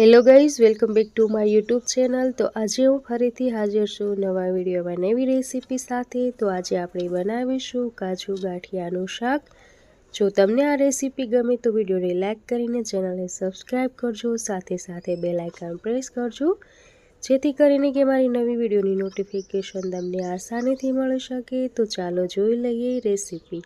Hello guys welcome back to my YouTube channel તો આજે હું ફરીથી હાજર છું નવા વિડીયોમાં નવી રેસીપી સાથે. તો આજે આપણે બનાવીશું કાજુ ગાંઠિયાનું શાક. જો તમને આ રેસીપી ગમે તો વિડીયોને લાઇક કરીને ચેનલને સબસ્ક્રાઈબ કરજો, સાથે સાથે બે લાઇકન પ્રેસ કરજો, જેથી કરીને કે મારી નવી વિડીયોની નોટિફિકેશન તમને આસાનીથી મળી શકે. તો ચાલો જોઈ લઈએ રેસીપી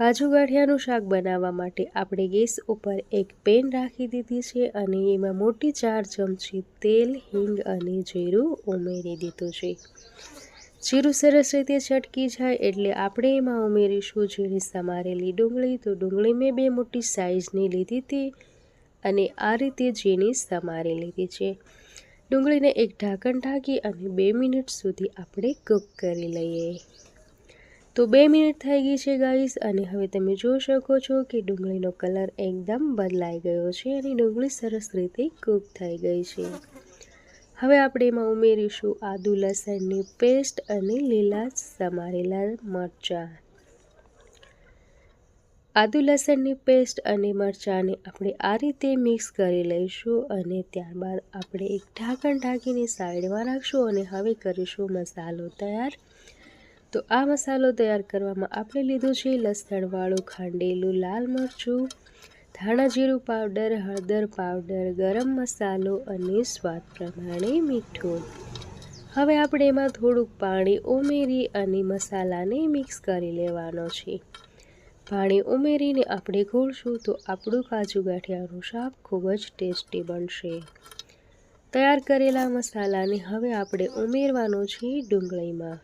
કાજુ ગાંઠિયાનું શાક બનાવવા માટે આપણે ગેસ ઉપર એક પેન રાખી દીધી છે અને એમાં મોટી ચાર ચમચી તેલ, હિંગ અને જીરું ઉમેરી દીધું છે. જીરું સરસ રીતે છટકી જાય એટલે આપણે એમાં ઉમેરીશું ઝીણી સમારેલી ડુંગળી. તો ડુંગળી મેં બે મોટી સાઇઝની લીધી હતી અને આ રીતે ઝીણી સમારી લીધી છે. ડુંગળીને એક ઢાંકણ ઢાંકી અને બે મિનિટ સુધી આપણે કૂક કરી લઈએ. તો બે મિનિટ થઈ ગઈ છે ગાઈસ, અને હવે તમે જોઈ શકો છો કે ડુંગળીનો કલર એકદમ બદલાઈ ગયો છે અને ડુંગળી સરસ રીતે કૂક થઈ ગઈ છે. હવે આપણે એમાં ઉમેરીશું આદુ લસણની પેસ્ટ અને લીલા સમારેલા મરચાં. આદુ લસણની પેસ્ટ અને મરચાંને આપણે આ રીતે મિક્સ કરી લઈશું અને ત્યારબાદ આપણે એક ઢાંકણ ઢાંકીને સાઈડમાં રાખશું અને હવે કરીશું મસાલો તૈયાર. તો આ મસાલો તૈયાર કરવામાં આપણે લીધું છે લસણવાળું ખાંડેલું લાલ મરચું, ધાણા જીરું પાવડર, હળદર પાવડર, ગરમ મસાલો અને સ્વાદ પ્રમાણે મીઠું. હવે આપણે એમાં થોડુંક પાણી ઉમેરી અને મસાલાને મિક્સ કરી લેવાનો છે. પાણી ઉમેરીને આપણે ઘોળશું તો આપણું કાજુ ગાંઠિયાનું શાક ખૂબ જ ટેસ્ટી બનશે. તૈયાર કરેલા મસાલાને હવે આપણે ઉમેરવાનો છે ડુંગળીમાં.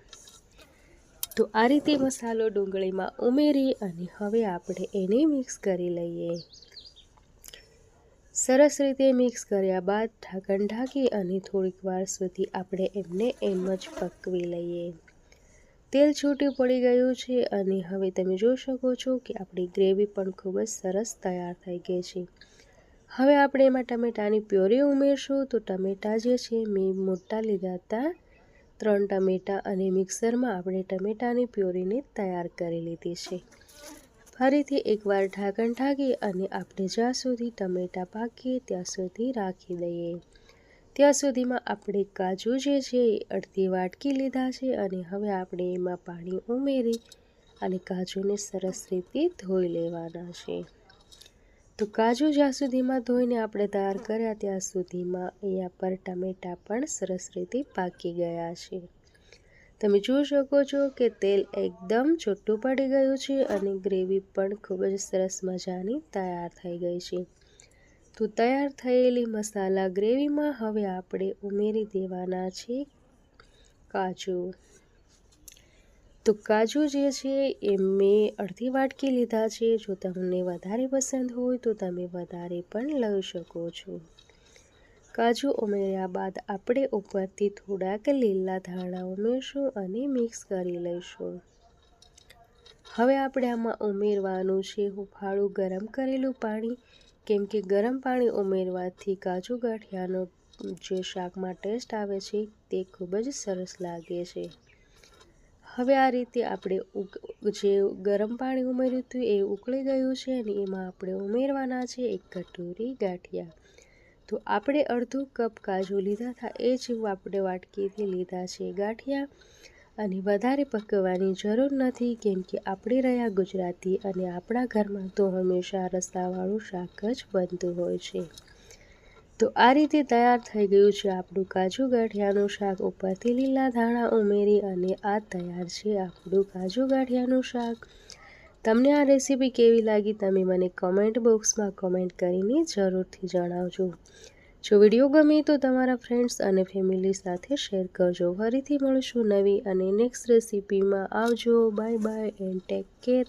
તો આ રીતે મસાલો ડુંગળીમાં ઉમેરી અને હવે આપણે એને મિક્સ કરી લઈએ. સરસ રીતે મિક્સ કર્યા બાદ ઢાંકણ ઢાંકી અને થોડીક વાર સુધી આપણે એમને એમ જ પકવી લઈએ. તેલ છૂટું પડી ગયું છે અને હવે તમે જોઈ શકો છો કે આપણી ગ્રેવી પણ ખૂબ જ સરસ તૈયાર થઈ ગઈ છે. હવે આપણે એમાં ટમેટાની પ્યોરી ઉમેરશું. તો ટમેટા જે છે, મેં મોટા લીધા હતા ત્રણ ટમેટાં અને મિક્સરમાં આપણે ટમેટાની પ્યોરીને તૈયાર કરી લીધી છે. ફરીથી એકવાર ઢાંકણ ઢાંકી અને આપણે જ્યાં સુધી ટમેટાં પાકીએ ત્યાં સુધી રાખી દઈએ. ત્યાં સુધીમાં આપણે કાજુ જે છે એ અડધી વાટકી લીધા છે અને હવે આપણે એમાં પાણી ઉમેરી અને કાજુને સરસ રીતે ધોઈ લેવાના છે. તો કાજુ જ્યાં સુધીમાં ધોઈને આપણે તૈયાર કર્યા ત્યાં સુધીમાં અહીંયા પર ટામેટાં પણ સરસ રીતે પાકી ગયા છે. તમે જોઈ શકો છો કે તેલ એકદમ છૂટું પડી ગયું છે અને ગ્રેવી પણ ખૂબ જ સરસ મજાની તૈયાર થઈ ગઈ છે. તો તૈયાર થયેલી મસાલા ગ્રેવીમાં હવે આપણે ઉમેરી દેવાના છે કાજુ. તો કાજુ જે છે એ મેં અડધી વાટકી લીધા છે. જો તમને વધારે પસંદ હોય તો તમે વધારે પણ લઈ શકો છો. કાજુ ઉમેર્યા બાદ આપણે ઉપરથી થોડાક લીલા ધાણા ઉમેરશું અને મિક્સ કરી લઈશું. હવે આપણે આમાં ઉમેરવાનું છે હુફાળું ગરમ કરેલું પાણી. કેમ કે ગરમ પાણી ઉમેરવાથી કાજુ ગાંઠિયાનો જે શાકમાં ટેસ્ટ આવે છે તે ખૂબ જ સરસ લાગે છે. હવે આ રીતે આપણે જે ગરમ પાણી ઉમેર્યું હતું એ ઉકળી ગયું છે અને એમાં આપણે ઉમેરવાના છે એક કટોરી ગાંઠિયા. તો આપણે અડધું કપ કાજુ લીધા હતા, એ જેવું આપણે વાટકીથી લીધા છે ગાંઠિયા. અને વધારે પકવવાની જરૂર નથી, કેમ કે આપણે રહ્યા ગુજરાતી અને આપણા ઘરમાં તો હંમેશા રસ્તાવાળું શાક જ બનતું હોય છે. તો આ રીતે તૈયાર થઈ ગયું છે આપણું કાજુ ગાંઠિયાનું શાક. ઉપરથી લીલા ધાણા ઉમેરી અને આ તૈયાર છે આપણું કાજુ ગાંઠિયાનું શાક. તમને આ રેસીપી કેવી લાગી તમે મને કમેન્ટ બોક્સમાં કમેન્ટ કરીને જરૂરથી જણાવજો. જો વીડિયો ગમે તો તમારા ફ્રેન્ડ્સ અને ફેમિલી સાથે શેર કરજો. ફરીથી મળીશું નવી અને નેક્સ્ટ રેસીપીમાં આવજો. Bye bye and take care